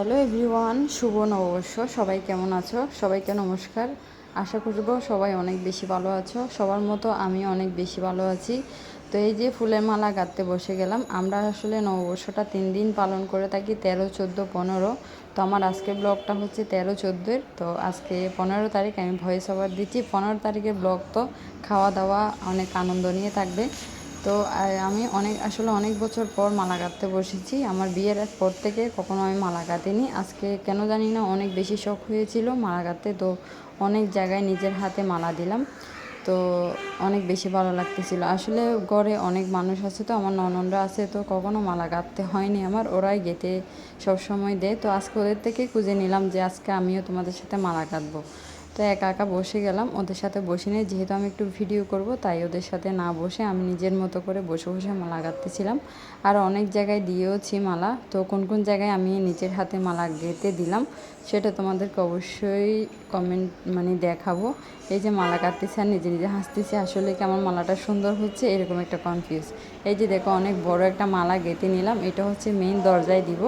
Hello everyone, শুভ নববর্ষ। সবাই কেমন আছো? সবাইকে নমস্কার। আশা করব সবাই অনেক বেশি ভালো আছো। সবার মতো আমি অনেক বেশি ভালো আছি। তো এই যে ফুলের মালা গাঁথতে বসে গেলাম। আমরা আসলে নববর্ষটা তিন দিন পালন করে থাকি তেরো, চোদ্দ, পনেরো। তো আমার আজকের ব্লগটা হচ্ছে তেরো চোদ্দোর তো আজকে পনেরো তারিখ আমি ভয়েস ওভার দিচ্ছি। পনেরো তারিখের ব্লগ তো খাওয়া দাওয়া অনেক আনন্দ নিয়ে থাকবে। তো আমি অনেক, আসলে অনেক বছর পর মালা গাঁথতে বসেছি। আমার বিয়ের পর থেকে কখনো আমি মালা গাঁথিনি আজকে কেন জানি না, অনেক বেশি শখ হয়েছিল মালা গাঁথতে তো, অনেক জায়গায় নিজের হাতে মালা দিলাম। তো, অনেক বেশি ভালো লাগতেছিল। আসলে ঘরে অনেক মানুষ আছে তো, আমার নননরা আছে তো, কখনো মালা গাঁথতে হয়নি আমার। ওরাই গেতে সবসময় দেয়। তো, আজকে ওদের থেকেই খুঁজে নিলাম যে, আজকে আমিও তোমাদের সাথে মালা গাঁথবো তো একা একা বসে গেলাম, ওদের সাথে বসে নিয়ে যেহেতু আমি একটু ভিডিও করব, তাই ওদের সাথে না বসে আমি নিজের মতো করে বসে বসে মালা গাঁথতেছিলাম। আর অনেক জায়গায় দিয়েওছি মালা, তো কোন কোন জায়গায় আমি নিজের হাতে মালা গেঁথে দিলাম, সেটা তোমাদেরকে অবশ্যই কমেন্ট মানে দেখাবো। এই যে মালা কাটতেছি আর নিজে নিজে হাসতেছি, আসলে কেমন মালাটা সুন্দর হচ্ছে? এরকম একটা কনফিউজ এই যে দেখো, অনেক বড় একটা মালা গেঁথে নিলাম, এটা হচ্ছে মেইন দরজায় দিব।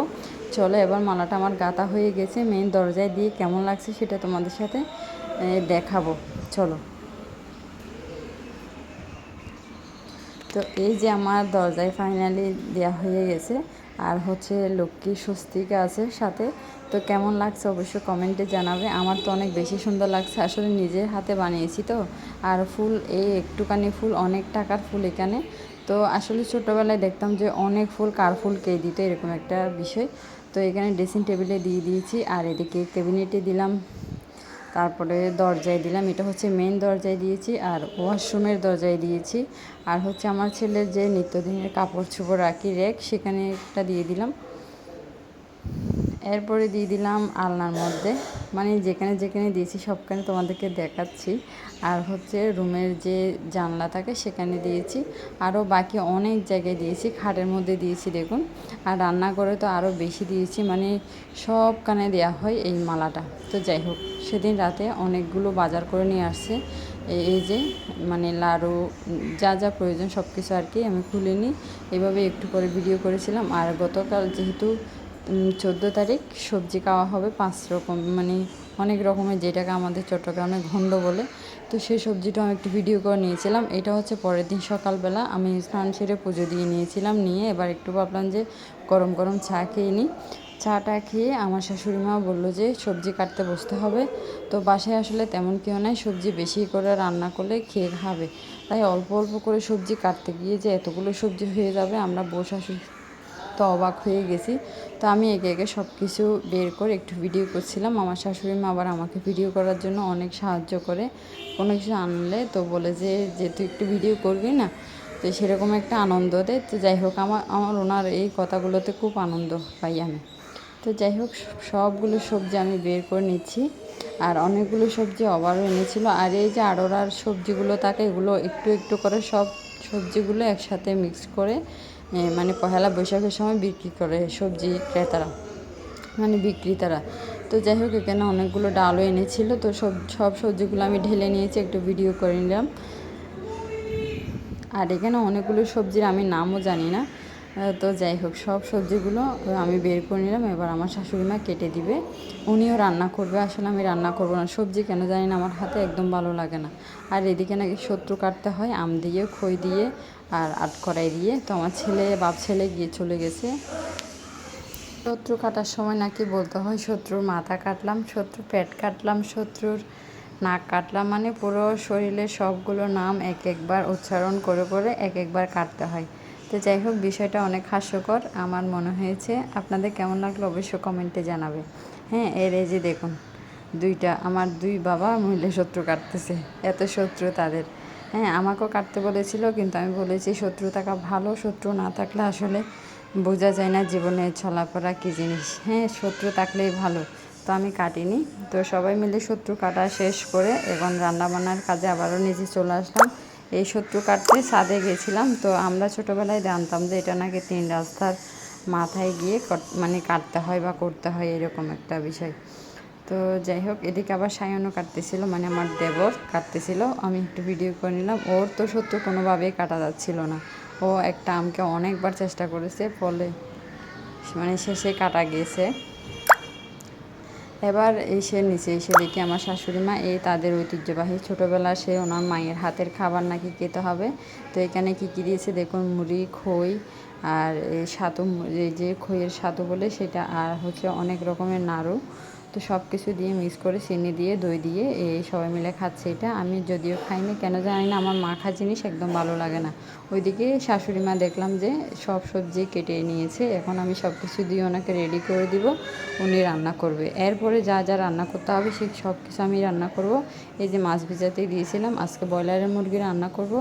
চলো এবার মালাটা আমার গাঁথা হয়ে গেছে মেইন দরজায় দিয়ে কেমন লাগছে সেটা তোমাদের সাথে দেখাবো। চলো। তো এই যে আমার দরজায় ফাইনালি দেওয়া হয়ে গেছে, আর হচ্ছে লক্ষ্মী স্বস্তিকা আছে সাথে। তো কেমন লাগছে অবশ্যই কমেন্টে জানাবে। আমার তো অনেক বেশি সুন্দর লাগছে। আসলে নিজের হাতে বানিয়েছি তো। আর ফুল, এই একটুখানি ফুল, অনেক টাকার ফুল এখানে। তো আসলে ছোটোবেলায় দেখতাম যে অনেক ফুল, কার ফুল, কে দিত, এরকম একটা বিষয়। তো এখানে ড্রেসিং টেবিলে দিয়ে দিয়েছি। আর এদিকে ক্যাবিনেটে দিলাম তারপরে দরজায় দিলাম, এটা হচ্ছে মেন দরজায় দিয়েছি আর ওয়াশরুমের দরজায় দিয়েছি। আর হচ্ছে আমার ছেলের যে নিত্যদিনের কাপড় চোপড় রাখি রেক সেখানে একটা দিয়ে দিলাম। এরপরে দিয়ে দিলাম আলনার মধ্যে। মানে যেখানে যেখানে দিয়েছি সবখানে তোমাদেরকে দেখাচ্ছি। আর হচ্ছে রুমের যে জানলা থাকে সেখানে দিয়েছি। আরও বাকি অনেক জায়গায় দিয়েছি। খাটের মধ্যে দিয়েছি দেখুন। আর রান্না করে তো আরও বেশি দিয়েছি। মানে সব কানে দেওয়া হয় এই মালাটা। তো যাই হোক, সেদিন রাতে অনেকগুলো বাজার করে নিয়ে আসছে। এই যে মানে লাড়ু, যা যা প্রয়োজন সব কিছু আর কি আমি খুলে নিই। এভাবে একটু করে ভিডিও করেছিলাম। আর গতকাল যেহেতু চোদ্দ তারিখ সবজি খাওয়া হবে পাঁচ রকম মানে অনেক রকমের যেটাকে আমাদের চট্টগ্রামে ঘণ্ড বলে। তো সেই সবজিটা আমি একটু ভিডিও করে নিয়েছিলাম। এটা হচ্ছে পরের দিন সকালবেলা। আমি স্নান সেরে পুজো দিয়ে নিয়েছিলাম, নিয়ে এবার একটু ভাবলাম যে গরম গরম চা খেয়ে নিই। চাটা খেয়ে আমার শাশুড়ি মা বলল যে সবজি কাটতে বসতে হবে। তো বাসায় আসলে তেমন কেউ নাই, সবজি বেশি করে রান্না করলে খেয়ে খাবে। তাই অল্প অল্প করে সবজি কাটতে গিয়ে যে এতগুলো সবজি হয়ে যাবে, আমরা বউ শাশুড়ি তো অবাক হয়ে গেছি। তো আমি একে একে সব কিছু বের করে একটু ভিডিও করছিলাম। আমার শাশুড়ি মা আবার আমাকে ভিডিও করার জন্য অনেক সাহায্য করে। কোনো কিছু আনলে তো বলে যে যে তুই একটু ভিডিও করবি না? তো সেরকম একটা আনন্দ দেয় তো যাই হোক, আমার আমার ওনার এই কথাগুলোতে খুব আনন্দ পাই আমি। তো যাই হোক, সবগুলো সবজি আমি বের করে নিচ্ছি। আর অনেকগুলো সবজি আবারও এনেছিল। আর এই যে আড়োরার সবজিগুলো থাকে, এগুলো একটু একটু করে সব সবজিগুলো একসাথে মিক্স করে মানে পহেলা বৈশাখের সময় বিক্রি করে সবজি ক্রেতারা মানে বিক্রেতারা। তো যাই হোক, এখানে অনেকগুলো ডালও এনেছিল। তো সব সব সবজিগুলো আমি ঢেলে নিয়েছি, একটু ভিডিও করে নিলাম। আর এখানে অনেকগুলো সবজির আমি নামও জানি না। তো যাই হোক, সব সবজিগুলো আমি বের করে নিলাম। এবার আমার শাশুড়ি মা কেটে দিবে। উনিও রান্না করবে। আসলে আমি রান্না করব না। সবজি কেন জানি না, আমার হাতে একদম ভালো লাগে না। আর এদিকে নাকি শত্রু কাটতে হয়, আম দিয়ে, খই দিয়ে আর আট কড়াই দিয়ে। তো আমার ছেলে, বাপ ছেলে গিয়ে চলে গেছে। শত্রু কাটার সময় নাকি বলতে হয়, শত্রুর মাথা কাটলাম শত্রু পেট কাটলাম, শত্রুর নাক কাটলাম। মানে পুরো শরীরের সবগুলো নাম এক একবার উচ্চারণ করে করে এক একবার কাটতে হয়। তো যাই হোক, বিষয়টা অনেক হাস্যকর। আমার মনে হয়েছে, আপনাদের কেমন লাগল অবশ্যই কমেন্টে জানাবে। হ্যাঁ এর এই যে দেখুন, দুইটা, আমার দুই বাবা মহিলা শত্রু কাটতেছে, এত শত্রু তাদের। হ্যাঁ আমাকেও কাটতে বলেছিল, কিন্তু আমি বলেছি, শত্রু থাকা ভালো, শত্রু না থাকলে আসলে বোঝা যায় না জীবনে চলাফেরা কী জিনিস। হ্যাঁ শত্রু থাকলেই ভালো, তো আমি কাটিনি। তো সবাই মিলে শত্রু কাটা শেষ করে এবং রান্নাবান্নার কাজে আবারও নিজে চলে আসলাম। এই শত্রু কাটতে ছাদে গেছিলাম। তো আমরা ছোটোবেলায় জানতাম যে এটা নাকি তিন রাস্তার মাথায় গিয়ে মানে কাটতে হয় বা করতে হয় এরকম একটা বিষয়। তো যাই হোক, এদিকে আবার সায়নও কাটতেছিল মানে আমার দেবর কাটতেছিল। আমি একটু ভিডিও করে নিলাম। ওর তো সত্য কোনোভাবেই কাটা যাচ্ছিল না। ও একটা আমকে অনেকবার চেষ্টা করেছে, ফলে মানে শেষে কাটা গিয়েছে এবার এসে নিচে এসে দেখি আমার শাশুড়ি মা এই তাদের ঐতিহ্যবাহী ছোটোবেলা সে ওনার মায়ের হাতের খাবার নাকি খেতে হবে। তো এখানে কি কী দিয়েছে? দেখুন, মুড়ি, খই আর সাতু যে খইয়ের সাতু বলে সেটা, আর হচ্ছে অনেক রকমের নাড়ু। তো সব কিছু দিয়ে মিক্স করে চিনি দিয়ে, দই দিয়ে এই সবাই মিলে খাচ্ছে এটা। আমি যদিও খাইনি, কেন জানি না, আমার মাখা জিনিস একদম ভালো লাগে না। ওইদিকে শাশুড়ি মা দেখলাম যে সব সবজি কেটে নিয়েছে, এখন আমি সব কিছু দিয়ে ওনাকে রেডি করে দিব, উনি রান্না করবে। এরপরে যা যা রান্না করতে হবে সে সব কিছু আমি রান্না করব। এই যে মাছ ভিজাতে দিয়েছিলাম, আজকে ব্রয়লারের মুরগি রান্না করব,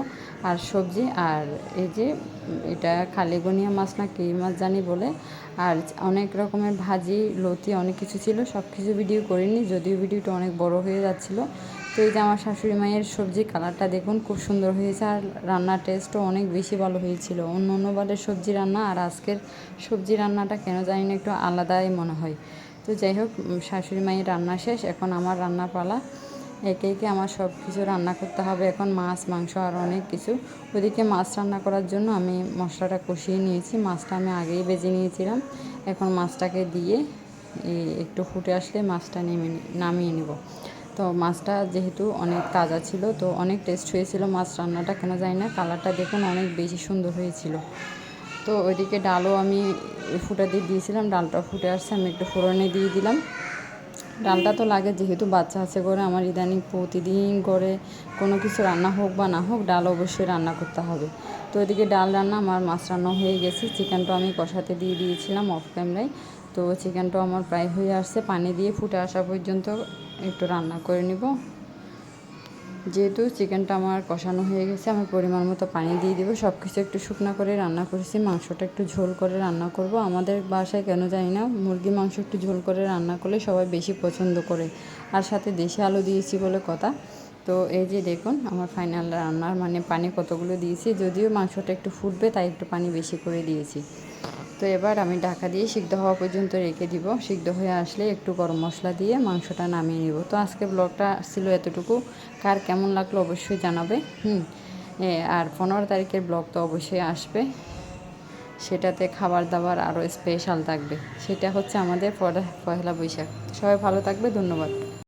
আর সবজি, আর এই যে এটা খালিগনিয়া মাছ না, কী মাছ জানি বলে, আর অনেক রকমের ভাজি, লতি, অনেক কিছু ছিল সব কিছু ভিডিও করিনি, যদিও ভিডিওটা অনেক বড় হয়ে যাচ্ছিল। তো এই যে আমার শাশুড়ি মায়ের সবজি কালারটা দেখুন, খুব সুন্দর হয়েছে আর রান্নার টেস্টও অনেক বেশি ভালো হয়েছিল। অন্য অন্য বারের সবজি রান্না আর আজকের সবজি রান্নাটা কেন জানি না, একটু আলাদাই মনে হয়। তো যাই হোক শাশুড়ি মায়ের রান্না শেষ, এখন আমার রান্না পালা। একে একে আমার সব কিছু রান্না করতে হবে, এখন মাছ, মাংস আর অনেক কিছু। ওদিকে মাছ রান্না করার জন্য আমি মশলাটা কষিয়ে নিয়েছি, মাছটা আমি আগেই বেজে নিয়েছিলাম। এখন মাছটাকে দিয়ে একটু ফুটে আসলে মাছটা নেমে নামিয়ে নিব। তো মাছটা যেহেতু অনেক তাজা ছিল, তো অনেক টেস্ট হয়েছিল মাছ রান্নাটা, কেন জানি না, কালারটা দেখুন অনেক বেশি সুন্দর হয়েছিল। তো ওইদিকে ডালও আমি ফুটা দিয়ে দিয়েছিলাম, ডালটা ফুটে আসছে, আমি একটু ফোড়নে দিয়ে দিলাম। ডালটা তো লাগে যেহেতু বাচ্চা আছে করে আমার ইদানিং প্রতিদিন করে কোনো কিছু রান্না হোক বা না হোক, ডাল অবশ্যই রান্না করতে হবে। তো ওইদিকে ডাল রান্না, আমার মাছ রান্না হয়ে গেছে, চিকেনটা আমি কষাতে দিয়ে দিয়েছিলাম অফ ক্যামেরায় তো চিকেনটাও আমার প্রায় হয়ে আসছে। পানি দিয়ে ফুটে আসা পর্যন্ত একটু রান্না করে নিব। যেহেতু চিকেনটা আমার কষানো হয়ে গেছে, আমি পরিমাণ মতো পানি দিয়ে দেবো। সব কিছু একটু শুকনা করে রান্না করেছি। মাংসটা একটু ঝোল করে রান্না করব। আমাদের বাসায় কেন জানি না, মুরগি মাংস একটু ঝোল করে রান্না করলে সবাই বেশি পছন্দ করে। আর সাথে দেশি আলু দিয়েছি বলে কথা। তো এই যে দেখুন, আমার ফাইনাল রান্নার মানে পানি কতগুলো দিয়েছি। যদিও মাংসটা একটু ফুটবে, তাই একটু পানি বেশি করে দিয়েছি। তো এবার আমি ঢাকা দিয়ে সিদ্ধ হওয়া পর্যন্ত রেখে দিব। সিদ্ধ হয়ে আসলে একটু গরম মশলা দিয়ে মাংসটা নামিয়ে নিব। তো আজকে ব্লগটা ছিল এতটুকু। কার কেমন লাগল অবশ্যই জানাবে। হুম আর পনেরো তারিখের ব্লগ তো অবশ্যই আসবে। সেটাতে খাবার দাবার আরও স্পেশাল থাকবে। সেটা হচ্ছে আমাদের পয়লা বৈশাখ। সবাই ভালো থাকবে, ধন্যবাদ।